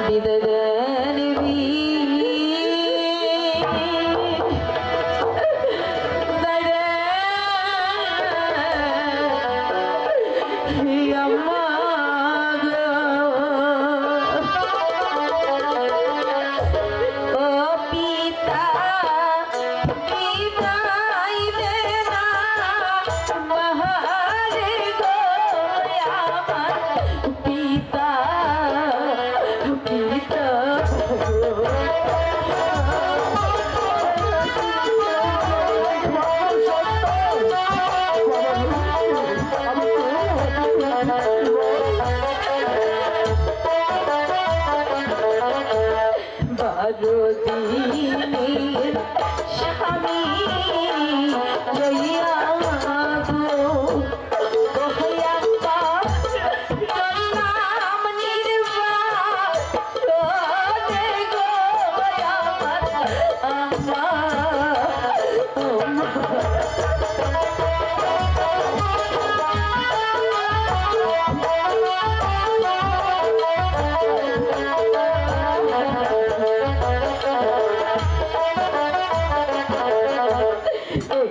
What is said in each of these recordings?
বিদায়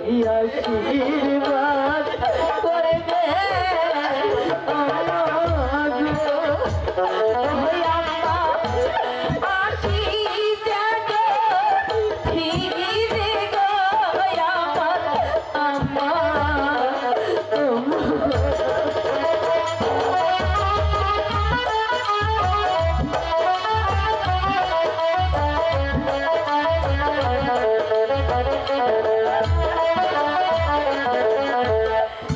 এই আশীর্বাদ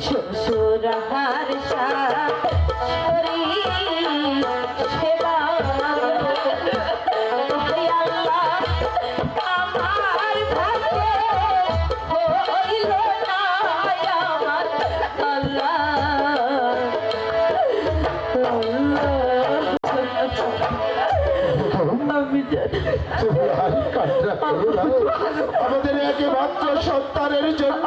শ্বশুরাহার শাশুড়ি সেবা হে আল্লাহ, আমার ভাগ্যে হইল না আমি। আমাদের একমাত্র সন্তানের জন্য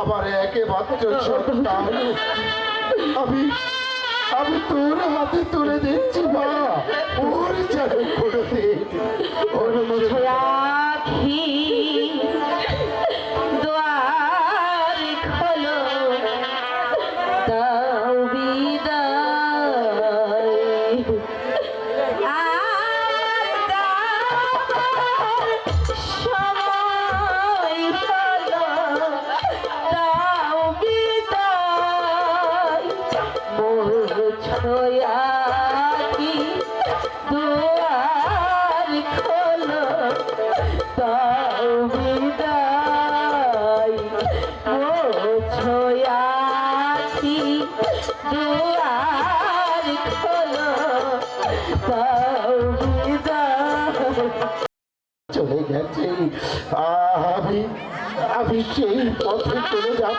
আমার একমাত্র সন্তান। আমি আমি তোর হাতে তুলে দিচ্ছি মা। ওর ওর মুখে রাখি দুয়ার খোলো দাও বিদায়। ও ছোয়া কি দুয়ার খোলো দাও বিদায়। চলে গেছে, আমি আমি সেই পথে চলে যাব।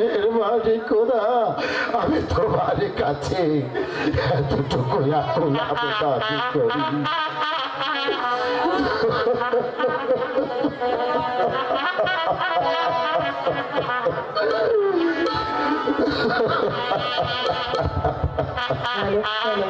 করা আমি তোমার কাছে এতটুকু এখন আবেদন করি। Hello hello